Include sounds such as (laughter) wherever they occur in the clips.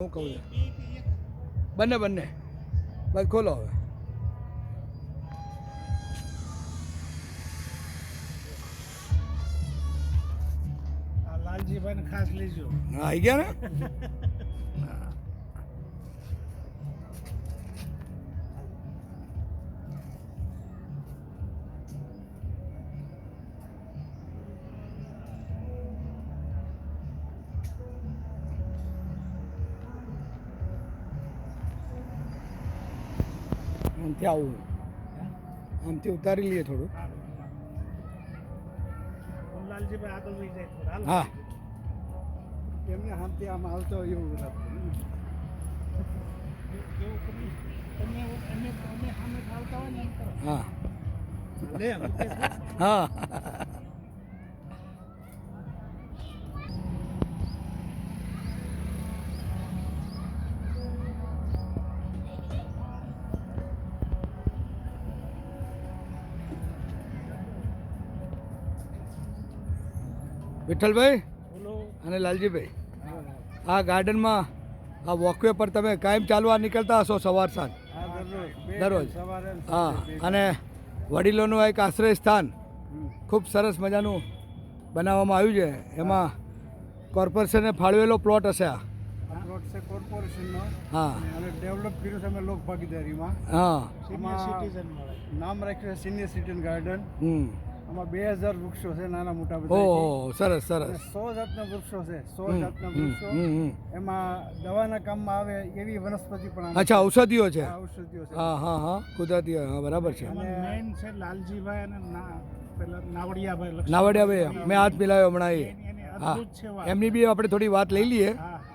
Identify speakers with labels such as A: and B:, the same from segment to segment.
A: હું કહું છું? બંને બંને. બસ ખોલો હવે.
B: આ લાલજીભાઈને ખાસ લેજો.
A: હા આવી ગયા ને? (laughs) આમથી આવું આમથી ઉતારી લઈએ થોડું
B: હું લાલજીભાઈ આગળ લઈ જાય થોડા. હાલો.
A: હા.
C: એમને આમથી આમ આવતો એવું
A: હા. એવું વિઠ્ઠલભાઈ અને લાલજીભાઈ. આ ગાર્ડનમાં આ વોકવે પર તમે કાયમ ચાલવા નીકળતા હશો સવાર સાંજ?
C: દરરોજ.
A: હા અને વડીલોનું એક આશ્રય સ્થાન ખૂબ સરસ મજાનું બનાવવામાં આવ્યું છે. એમાં કોર્પોરેશને ફાળવેલો પ્લોટ હશે આ.
C: છે કોર્પોરેશનનો.
A: હા.
C: અને ડેવલપ કર્યું છે અમે લોક ભાગીદારીમાં
A: હા
C: નામ રાખ્યું છે સિનિયર સિટીઝન ગાર્ડન
A: હમ.
C: આમાં બે હજાર વૃક્ષો છે નાના મોટા બધા
A: ઓહો સરસ સરસ.
C: સો જાતના વૃક્ષો છે સો જાતના વૃક્ષો.
A: હમ, હમ.
C: એમાં દવાના કામમાં આવે એવી વનસ્પતિ પણ
A: અચ્છા ઔષધિઓ છે?
C: ઔષધિઓ છે.
A: હા હા હા કુદરતી હા બરાબર છે.
B: મેઇન છે લાલજીભાઈ અને ના પેલા નાવડિયાભાઈ.
A: નાવડિયાભાઈ મેં હાથ મિલાવ્યો હમણાં એ. હા. એમની બી આપણે થોડી વાત લઈ લઈએ.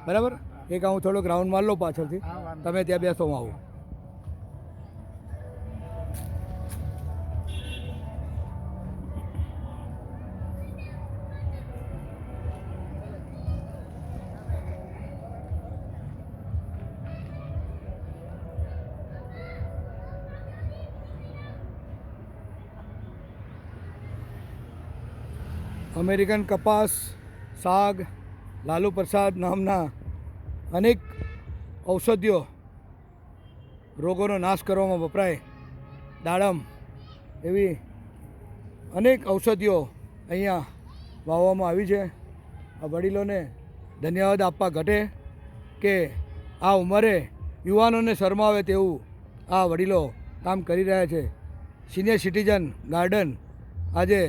A: બરાબર? એક હું થોડો ગ્રાઉન્ડ માર લઉં પાછળથી. તમે ત્યાં બેસો હું આવું. અમેરિકન કપાસ સાગ લાલુ પ્રસાદ નામના અનેક ઔષધિઓ રોગોનો નાશ કરવામાં વપરાય. દાડમ એવી અનેક ઔષધિઓ અહીંયા વાવવામાં આવી છે. આ વડીલોને ધન્યવાદ આપવા ઘટે કે આ ઉંમરે યુવાનોને શરમાવે તેવું આ વડીલો કામ કરી રહ્યા છે. સિનિયર સિટીઝન ગાર્ડન આજે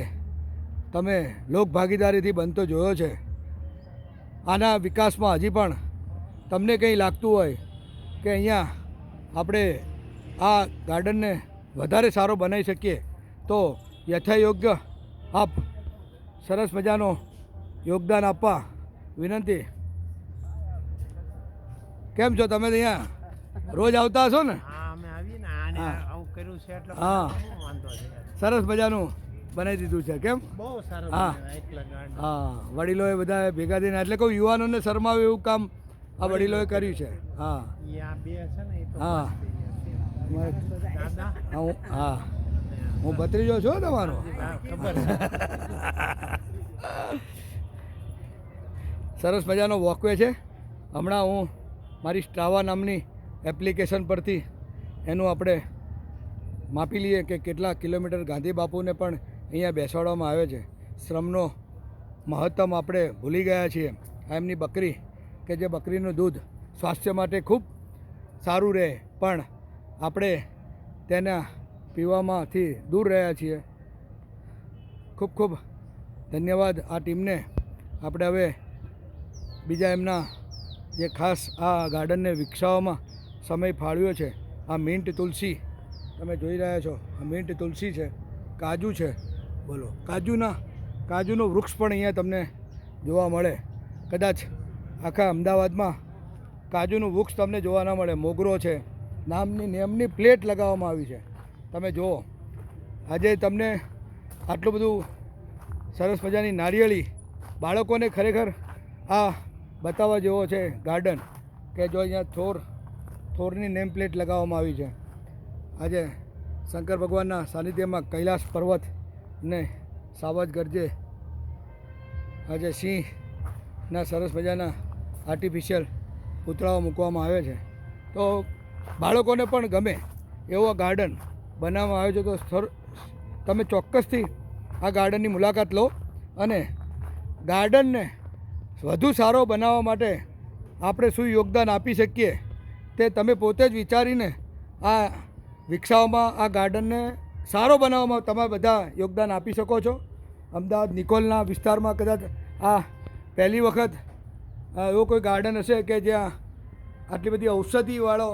A: તમે લોક ભાગીદારીથી બનતો જોયો છે. આના વિકાસમાં હજી પણ તમને કંઈ લાગતું હોય કે અહીંયા આપણે આ ગાર્ડનને વધારે સારો બનાવી શકીએ તો યથાયોગ્ય આપ સરસ મજાનો યોગદાન આપવા વિનંતી. કેમ છો તમે અહીંયા? રોજ આવતા હશો ને?
B: હા
A: સરસ મજાનું બનાવી દીધું છે કેમ?
B: બહુ સારું
A: હા. હા વડીલોએ બધા ભેગા થઈને એટલે કહું યુવાનોને શરમાવે એવું કામ આ વડીલોએ કર્યું છે. હા. હા. હા, હું હા. ભત્રીજો છું તમારો? સરસ મજાનો વોકવે છે. હમણાં હું મારી સ્ટ્રાવા નામની એપ્લિકેશન પરથી એનું આપણે માપી લઈએ કે કેટલા કિલોમીટર ગાંધી બાપુને પણ અહીંયા બેસાડવામાં આવે છે. શ્રમનો મહત્તમ આપણે ભૂલી ગયા છીએ. આ એમની બકરી, કે જે બકરીનું દૂધ સ્વાસ્થ્ય માટે ખૂબ સારું રહે, પણ આપણે તેના પીવામાંથી દૂર રહ્યા છીએ. ખૂબ ખૂબ ધન્યવાદ આ ટીમને. આપણે હવે બીજા એમના જે ખાસ આ ગાર્ડનને વિકસાવવામાં સમય ફાળવ્યો છે. આ મિન્ટ તુલસી, તમે જોઈ રહ્યા છો, આ મિન્ટ તુલસી છે, કાજુ છે બોલો. કાજુના, કાજુનું વૃક્ષ પણ અહીંયા તમને જોવા મળે. કદાચ આખા અમદાવાદમાં કાજુનું વૃક્ષ તમને જોવા ન મળે. મોગરો છે. નામની, નેમની પ્લેટ લગાવવામાં આવી છે. તમે જુઓ. આજે તમને આટલું બધું સરસ મજાની નારિયેળી બાળકોને ખરેખર આ બતાવવા જેવો છે ગાર્ડન કે જો અહીંયા થોર, થોરની નેમ પ્લેટ લગાવવામાં આવી છે. આજે શંકર ભગવાનના સાનિધ્યમાં કૈલાસ પર્વત ને સાવજ ગરજે. આજે સિંહના સરસ મજાના આર્ટિફિશિયલ પૂતળાઓ મૂકવામાં આવે છે. તો બાળકોને પણ ગમે એવો ગાર્ડન બનાવવામાં આવ્યો છે તો સ્થળ તમે ચોક્કસથી આ ગાર્ડનની મુલાકાત લો અને ગાર્ડનને વધુ સારો બનાવવા માટે આપણે શું યોગદાન આપી શકીએ તે તમે પોતે જ વિચારીને આ વિકસાવવામાં, આ ગાર્ડનને સારો બનાવવામાં તમે બધા યોગદાન આપી શકો છો. અમદાવાદ નિકોલના વિસ્તારમાં કદાચ આ પહેલી વખત એવો કોઈ ગાર્ડન હશે કે જ્યાં આટલી બધી ઔષધિવાળો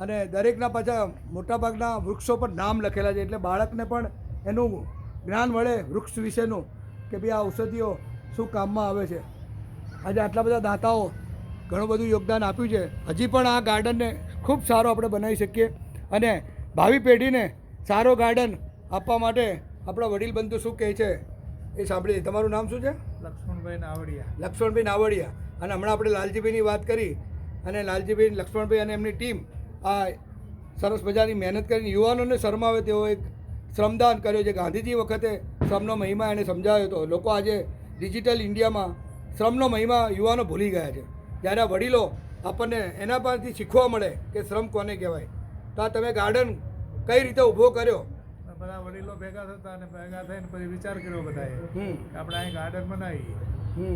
A: અને દરેકના પાછા મોટાભાગના વૃક્ષો પર નામ લખેલા છે. એટલે બાળકને પણ એનું જ્ઞાન મળે વૃક્ષ વિશેનું કે ભાઈ આ ઔષધિઓ શું કામમાં આવે છે. આજે આટલા બધા દાતાઓ ઘણું બધું યોગદાન આપ્યું છે. હજી પણ આ ગાર્ડનને ખૂબ સારો આપણે બનાવી શકીએ. અને ભાવિ પેઢીને સારો ગાર્ડન આપવા માટે આપણા વડીલ બંધુ શું કહે છે એ સાંભળીએ. તમારું નામ શું છે?
B: લક્ષ્મણભાઈ નાવડિયા.
A: લક્ષ્મણભાઈ નાવડિયા. અને હમણાં આપણે લાલજીભાઈની વાત કરી અને લાલજીભાઈ લક્ષ્મણભાઈ અને એમની ટીમ આ સરસ મજાની મહેનત કરીને યુવાનોને શરમાવે તેવો એક શ્રમદાન કર્યો છે. ગાંધીજી વખતે શ્રમનો મહિમા એને સમજાવ્યો હતો. લોકો આજે ડિજિટલ ઇન્ડિયામાં શ્રમનો મહિમા યુવાનો ભૂલી ગયા છે. જ્યારે આ વડીલો આપણને એના પરથી શીખવા મળે કે શ્રમ કોને કહેવાય. તો આ તમે ગાર્ડન કઈ રીતે ઊભો કર્યો?
B: બધા વડીલો ભેગા થતા અને ભેગા થઈને પછી વિચાર કર્યો બધાએ કે આપણે અહીં ગાર્ડન બનાવીએ.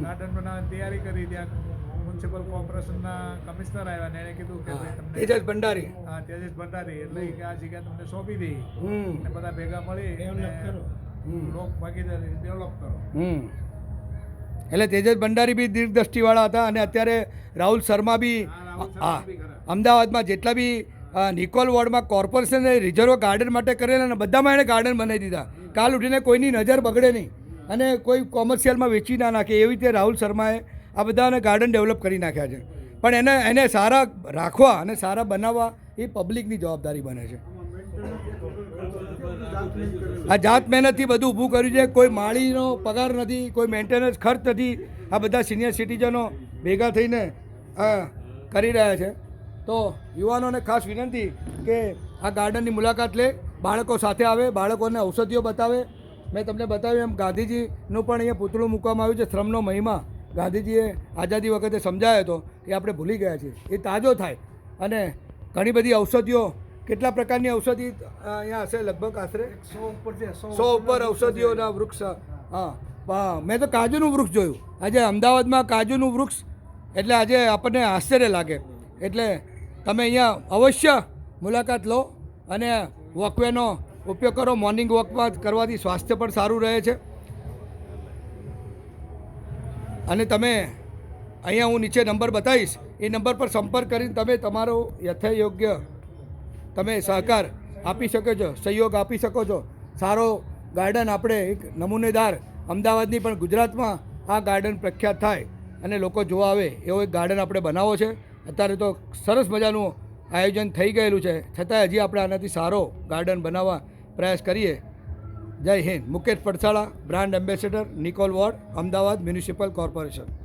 B: ગાર્ડન બનાવવાની તૈયારી કરી. ત્યાં મ્યુનિસિપલ કોર્પોરેશનના કમિશનર આવ્યા ને એને કીધું કે ભાઈ તમને
A: તેજસ ભંડારી.
B: હા તેજસ ભંડારી. એટલે કે આ જગ્યા તમને સોંપી દઈ અને બધા ભેગા મળી
A: હમ.
B: લોક ભાગીદારી ડેવલપ કરો.
A: એટલે તેજસ ભંડારી બી દીર્ઘદ્રષ્ટિવાળા હતા અને અત્યારે રાહુલ શર્મા બી. અમદાવાદમાં જેટલા બી નિકોલ વોર્ડમાં કોર્પોરેશને રિઝર્વ ગાર્ડન માટે કરેલા અને બધામાં એણે ગાર્ડન બનાવી દીધા. કાલ ઉઠીને કોઈની નજર બગડે નહીં. અને કોઈ કોમર્શિયલમાં વેચી ના નાખે. એવી રીતે રાહુલ શર્માએ આ બધાને ગાર્ડન ડેવલપ કરી નાખ્યા છે. પણ એને એને સારા રાખવા અને સારા બનાવવા એ પબ્લિકની જવાબદારી બને છે. આ જાત મહેનતથી બધું ઊભું કર્યું છે. કોઈ માળીનો પગાર નથી, કોઈ મેન્ટેનન્સ ખર્ચ નથી. આ બધા સિનિયર સિટીઝનો ભેગા થઈને કરી રહ્યા છે. તો યુવાનોને ખાસ વિનંતી કે આ ગાર્ડનની મુલાકાત લે બાળકો સાથે આવે બાળકોને ઔષધિઓ બતાવે. મેં તમને બતાવ્યું એમ ગાંધીજીનું પણ અહીંયા પૂતળું મૂકવામાં આવ્યું છે શ્રમનો મહિમા. ગાંધીજીએ આઝાદી વખતે સમજાયો હતો એ આપણે ભૂલી ગયા છીએ. એ તાજો થાય. અને ઘણી બધી ઔષધિઓ કેટલા પ્રકારની ઔષધિ અહીંયા હશે લગભગ આશરે?
C: સો ઉપર
A: સો ઉપર ઔષધિઓના વૃક્ષ હા. હા મેં તો કાજુનું વૃક્ષ જોયું. આજે અમદાવાદમાં કાજુનું વૃક્ષ એટલે આજે આપણને આશ્ચર્ય લાગે. એટલે તમે અહીંયા અવશ્ય મુલાકાત લો અને વોકવેનો ઉપયોગ કરો. મોર્નિંગ વોકમાં કરવાથી સ્વાસ્થ્ય પણ સારું રહે છે. અને તમે અહીંયા હું નીચે નંબર બતાવીશ. એ નંબર પર સંપર્ક કરીને તમે તમારો યથાયોગ્ય તમે સહકાર આપી શકો છો, સહયોગ આપી શકો છો. સારો ગાર્ડન આપણે એક નમૂનેદાર અમદાવાદની પણ ગુજરાતમાં આ ગાર્ડન પ્રખ્યાત થાય અને લોકો જોવા આવે એવો એક ગાર્ડન આપણે બનાવો છે. અત્યારે તો સરસ મજાનું આયોજન થઈ ગયેલું છે. છતાંય હજી આપણે આનાથી સારો ગાર્ડન બનાવવા પ્રયાસ કરીએ. જય Hind. Mukesh Padsala, brand ambassador, Nikol ward Ahmedabad municipal corporation.